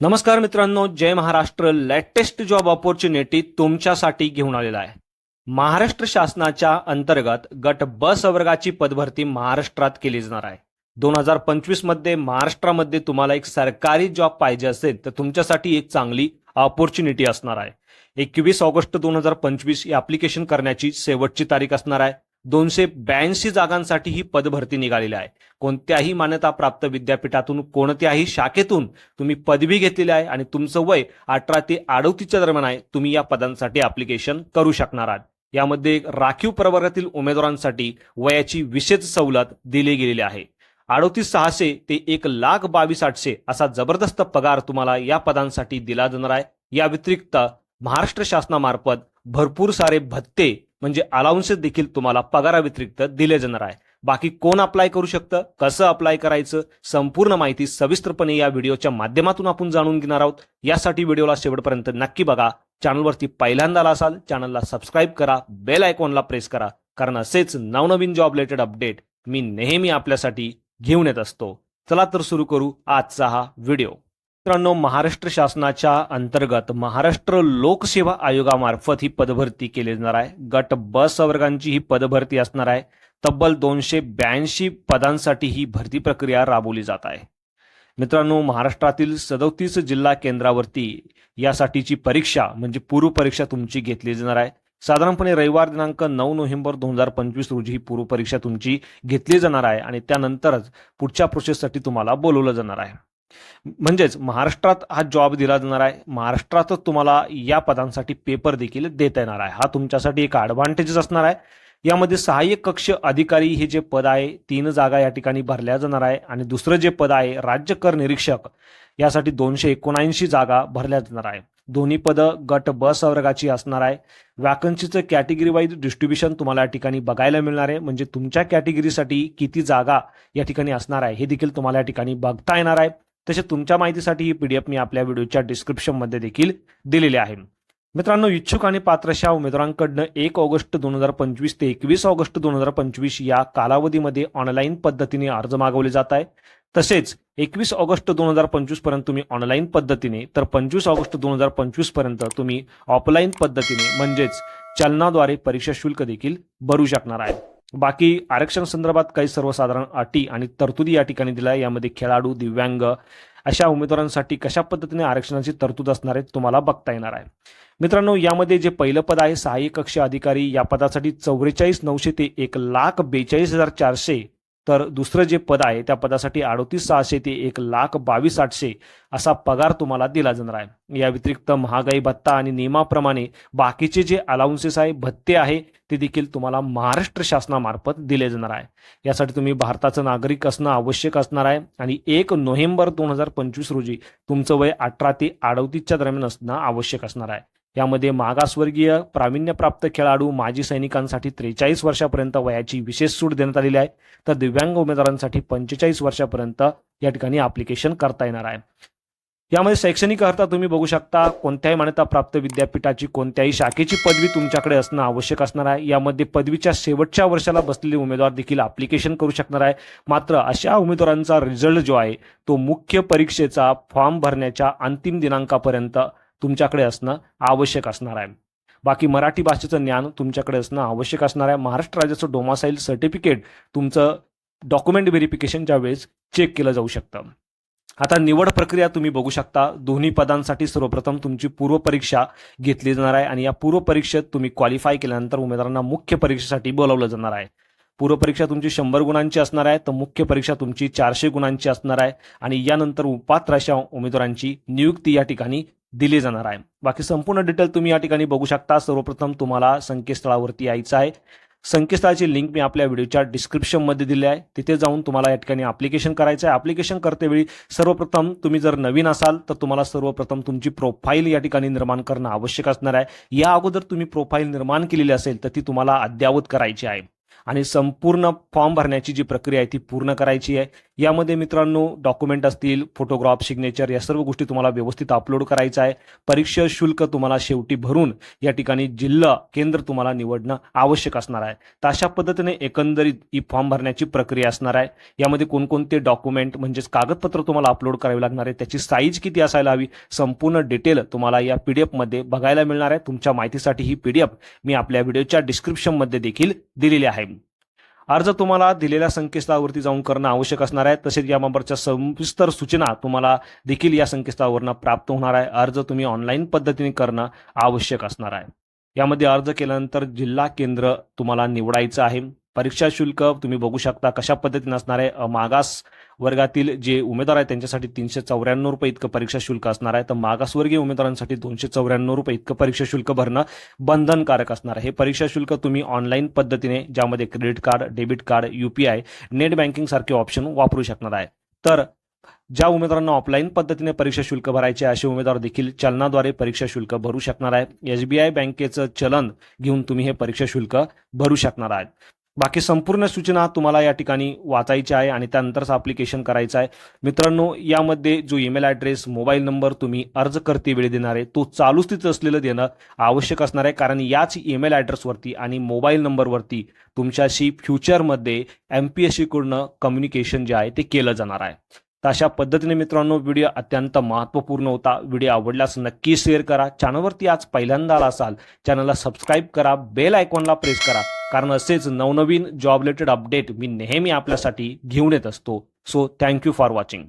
नमस्कार मित्रांनो जय महाराष्ट्र. लेटेस्ट जॉब ऑपॉर्च्युनिटी तुमच्यासाठी घेऊन आलेला आहे. महाराष्ट्र शासनाच्या अंतर्गत गट ब संवर्गाची पदभरती महाराष्ट्रात केली जाणार आहे. दोन हजार पंचवीसमध्ये महाराष्ट्रामध्ये तुम्हाला एक सरकारी जॉब पाहिजे असेल तर तुमच्यासाठी एक चांगली ऑपॉर्च्युनिटी असणार आहे. एकवीस ऑगस्ट दोन हजार पंचवीस ही अप्लिकेशन करण्याची शेवटची तारीख असणार आहे. दोनशे ब्याऐंशी जागांसाठी ही पदभरती निघालेली आहे. कोणत्याही मान्यताप्राप्त विद्यापीठातून कोणत्याही शाखेतून तुम्ही पदवी घेतलेली आहे आणि तुमचं वय अठरा ते अडोतीसच्या दरम्यान आहे तुम्ही या पदांसाठी अप्लिकेशन करू शकणार आहात. यामध्ये राखीव प्रवर्गातील उमेदवारांसाठी वयाची विशेष सवलत दिली गेलेली आहे. अडोतीस सहाशे ते एक लाख बावीस आठशे असा जबरदस्त पगार तुम्हाला या पदांसाठी दिला जाणार आहे. या व्यतिरिक्त महाराष्ट्र शासनामार्फत भरपूर सारे भत्ते म्हणजे अलाउन्सेस देखील तुम्हाला पगाराव्यतिरिक्त दिले जाणार आहे. बाकी कोण अप्लाय करू शकतं? कसं अप्लाय करायचं? संपूर्ण माहिती सविस्तरपणे या व्हिडिओच्या माध्यमातून आपण जाणून घेणार आहोत. यासाठी व्हिडिओला शेवटपर्यंत नक्की बघा. चॅनलवरती पहिल्यांदा आला असाल चॅनलला सबस्क्राईब करा. बेल आयकॉनला प्रेस करा. कारण असेच नवनवीन जॉब रिलेटेड अपडेट मी नेहमी आपल्यासाठी घेऊन येत असतो. चला तर सुरू करू आजचा हा व्हिडिओ मित्रांनो महाराष्ट्र शासनाच्या अंतर्गत महाराष्ट्र लोकसेवा आयोगामार्फत ही पदभरती केली जाणार आहे. गट ब संवर्गांची ही पदभरती असणार आहे. तब्बल दोनशे ब्याऐंशी पदांसाठी ही भरती प्रक्रिया राबवली जात आहे. मित्रांनो महाराष्ट्रातील सदोतीस जिल्हा केंद्रावरती यासाठीची परीक्षा म्हणजे पूर्व परीक्षा तुमची घेतली जाणार आहे. साधारणपणे रविवार दिनांक नऊ नोव्हेंबर दोन हजार पंचवीस रोजी ही पूर्व परीक्षा तुमची घेतली जाणार आहे आणि त्यानंतरच पुढच्या प्रोसेससाठी तुम्हाला बोलवलं जाणार आहे. म्हणजेच महाराष्ट्रात हा जॉब दिला जाणार आहे. महाराष्ट्रातच तुम्हाला या पदांसाठी पेपर देखील देता येणार आहे. हा तुमच्यासाठी एक ॲडव्हान्टेजेस असणार आहे. यामध्ये सहाय्यक कक्ष अधिकारी हे जे पद आहे तीन जागा या ठिकाणी भरल्या जाणार आहे आणि दुसरं जे पद आहे राज्य कर निरीक्षक यासाठी दोनशे एकोणऐंशी जागा भरल्या जाणार आहे. दोन्ही पदं गट ब संवर्गाची असणार आहे. वॅकन्सीचं कॅटेगरी वाईज डिस्ट्रीब्युशन तुम्हाला या ठिकाणी बघायला मिळणार आहे. म्हणजे तुमच्या कॅटेगरीसाठी किती जागा या ठिकाणी असणार आहे हे देखील तुम्हाला या ठिकाणी बघता येणार आहे. तसेच तुमच्या माहितीसाठी ही पीडीएफ मी आपल्या व्हिडिओच्या डिस्क्रिप्शनमध्ये देखील दिलेली आहे. मित्रांनो इच्छुक आणि पात्रशा उमेदवारांकडनं एक ऑगस्ट दोन हजार पंचवीस ते एकवीस ऑगस्ट दोन हजार पंचवीस या कालावधीमध्ये ऑनलाईन पद्धतीने अर्ज मागवले जात आहे तसेच एकवीस ऑगस्ट दोन हजार पंचवीसपर्यंत तुम्ही ऑनलाईन पद्धतीने तर पंचवीस ऑगस्ट दोन हजार पंचवीसपर्यंत तुम्ही ऑफलाईन पद्धतीने म्हणजेच चलनाद्वारे परीक्षा शुल्क देखील भरू शकणार आहे. बाकी आरक्षण संदर्भात काही सर्वसाधारण अटी आणि तरतुदी या ठिकाणी दिल्या आहे यामध्ये खेळाडू दिव्यांग अशा उमेदवारांसाठी कशा पद्धतीने आरक्षणाची तरतूद असणार आहे तुम्हाला बघता येणार आहे. मित्रांनो यामध्ये जे पहिलं पद आहे सहाय्यक कक्ष अधिकारी या पदासाठी चौवेचाळीस नऊशे ते एक लाख बेचाळीस हजार चारशे तर दुसरं जे पद आहे त्या पदासाठी अडोतीस सहाशे ते एक लाख बावीस आठशे असा पगार तुम्हाला दिला जाणार आहे. या व्यतिरिक्त महागाई भत्ता आणि नियमाप्रमाणे बाकीचे जे अलाउन्सेस आहे भत्ते आहे ते देखील तुम्हाला महाराष्ट्र शासनामार्फत दिले जाणार आहे. यासाठी तुम्ही भारताचं नागरिक असणं आवश्यक असणार आहे आणि एक नोव्हेंबर दोन हजार पंचवीस रोजी तुमचं वय अठरा ते अडोतीसच्या दरम्यान असणं आवश्यक असणार आहे. यामध्ये मागासवर्गीय प्रावीण्यप्राप्त खेळाडू माजी सैनिकांसाठी त्रेचाळीस वर्षापर्यंत वयाची विशेष सूट देण्यात आलेली आहे. तर दिव्यांग उमेदवारांसाठी पंचेचाळीस वर्षापर्यंत या ठिकाणी अप्लिकेशन करता येणार आहे. यामध्ये शैक्षणिक अर्थ तुम्ही बघू शकता. कोणत्याही मान्यताप्राप्त विद्यापीठाची कोणत्याही शाखेची पदवी तुमच्याकडे असणं आवश्यक असणार आहे. यामध्ये पदवीच्या शेवटच्या वर्षाला बसलेले उमेदवार देखील अप्लिकेशन करू शकणार आहे. मात्र अशा उमेदवारांचा रिझल्ट जो आहे तो मुख्य परीक्षेचा फॉर्म भरण्याच्या अंतिम दिनांकापर्यंत तुमच्याकडे असणं आवश्यक असणार आहे. बाकी मराठी भाषेचं ज्ञान तुमच्याकडे असणं आवश्यक असणार आहे. महाराष्ट्र राज्याचं डोमासाईल सर्टिफिकेट तुमचं डॉक्युमेंट व्हेरिफिकेशनच्या वेळेस चेक केलं जाऊ शकतं. आता निवड प्रक्रिया तुम्ही बघू शकता. दोन्ही पदांसाठी सर्वप्रथम तुमची पूर्व परीक्षा घेतली जाणार आहे आणि या पूर्व परीक्षेत तुम्ही क्वालिफाय केल्यानंतर उमेदवारांना मुख्य परीक्षेसाठी बोलावलं जाणार आहे. पूर्व परीक्षा तुमची शंभर गुणांची असणार आहे. तर मुख्य परीक्षा तुमची चारशे गुणांची असणार आहे आणि यानंतर उपात्र अशा उमेदवारांची नियुक्ती या ठिकाणी दिली जाणार आहे. बाकी संपूर्ण डिटेल तुम्ही या ठिकाणी बघू शकता. सर्वप्रथम तुम्हाला संकेतस्थळावरती यायचं आहे. संकेतस्थळाची लिंक मी आपल्या व्हिडिओच्या डिस्क्रिप्शनमध्ये दिली आहे. तिथे जाऊन तुम्हाला या ठिकाणी अप्लिकेशन करायचं आहे. ॲप्लिकेशन करतेवेळी सर्वप्रथम तुम्ही जर नवीन असाल तर तुम्हाला सर्वप्रथम तुमची प्रोफाईल या ठिकाणी निर्माण करणं आवश्यक असणार आहे. या अगोदर तुम्ही प्रोफाईल निर्माण केलेली असेल तर ती तुम्हाला अद्ययावत करायची आहे. आणि संपूर्ण फॉर्म भरण्याची जी प्रक्रिया आहे ती पूर्ण करायची आहे. यामध्ये मित्रांनो डॉक्युमेंट असतील फोटोग्राफ सिग्नेचर या सर्व गोष्टी तुम्हाला व्यवस्थित अपलोड करायचं आहे. परीक्षा शुल्क तुम्हाला शेवटी भरून या ठिकाणी जिल्हा केंद्र तुम्हाला निवडणं आवश्यक असणार आहे. तर अशा पद्धतीने एकंदरीत ई फॉर्म भरण्याची प्रक्रिया असणार आहे. यामध्ये कोणकोणते डॉक्युमेंट म्हणजेच कागदपत्र तुम्हाला अपलोड करावे लागणार आहे त्याची साईज किती असायला हवी संपूर्ण डिटेल तुम्हाला या पी डी एफमध्ये बघायला मिळणार आहे. तुमच्या माहितीसाठी ही पी डी एफ मी आपल्या व्हिडिओच्या डिस्क्रिप्शनमध्ये देखील दिलेली आहे. अर्ज तुम्हाला दिलेल्या संकेतस्थळावरती जाऊन करणं आवश्यक असणार आहे. तसेच याबाबतच्या सविस्तर सूचना तुम्हाला देखील या संकेतस्थळावरनं प्राप्त होणार आहे. अर्ज तुम्ही ऑनलाईन पद्धतीने करणं आवश्यक असणार आहे. यामध्ये अर्ज केल्यानंतर जिल्हा केंद्र तुम्हाला निवडायचं आहे. परीक्षा शुल्क तुम्ही बघू शकता कशा पद्धतीने असणार आहे. मागास वर्गातील जे उमेदवार आहेत त्यांच्यासाठी तीनशे चौऱ्याण्णव रुपये इतकं परीक्षा शुल्क असणार आहे. तर मागासवर्गीय उमेदवारांसाठी दोनशे चौऱ्याण्णव रुपये इतकं परीक्षा शुल्क भरणं बंधनकारक असणार आहे. हे परीक्षा शुल्क तुम्ही ऑनलाईन पद्धतीने ज्यामध्ये credit card debit card UPI net banking सारखे ऑप्शन वापरू शकणार आहे. तर ज्या उमेदवारांना ऑफलाईन पद्धतीने परीक्षा शुल्क भरायचे असे उमेदवार देखील चलनाद्वारे परीक्षा शुल्क भरू शकणार आहे एसबीआय बँकेचं चलन घेऊन तुम्ही हे परीक्षा शुल्क भरू शकणार आहेत. बाकी संपूर्ण सूचना तुम्हाला या ठिकाणी वाचायच्या आहे आणि त्यानंतरच अप्लिकेशन करायचं आहे. मित्रांनो यामध्ये जो ईमेल ॲड्रेस मोबाईल नंबर तुम्ही अर्ज करते वेळी देणार आहे तो चालू स्थित असलेलं देणं आवश्यक असणार आहे. कारण याच ईमेल ॲड्रेसवरती आणि मोबाईल नंबरवरती तुमच्याशी फ्युचरमध्ये एम पी एस सीकडनं कम्युनिकेशन जे आहे ते केलं जाणार आहे. तर अशा पद्धतीने मित्रांनो व्हिडिओ अत्यंत महत्त्वपूर्ण होता. व्हिडिओ आवडल्यास नक्की शेअर करा. चॅनलवरती आज पहिल्यांदा आला असाल चॅनलला सबस्क्राईब करा. बेल आयकॉनला प्रेस करा. कारण असेच नवनवीन जॉब रिलेटेड अपडेट मी नेहमी आपल्यासाठी घेऊन येत असतो. So thank you for watching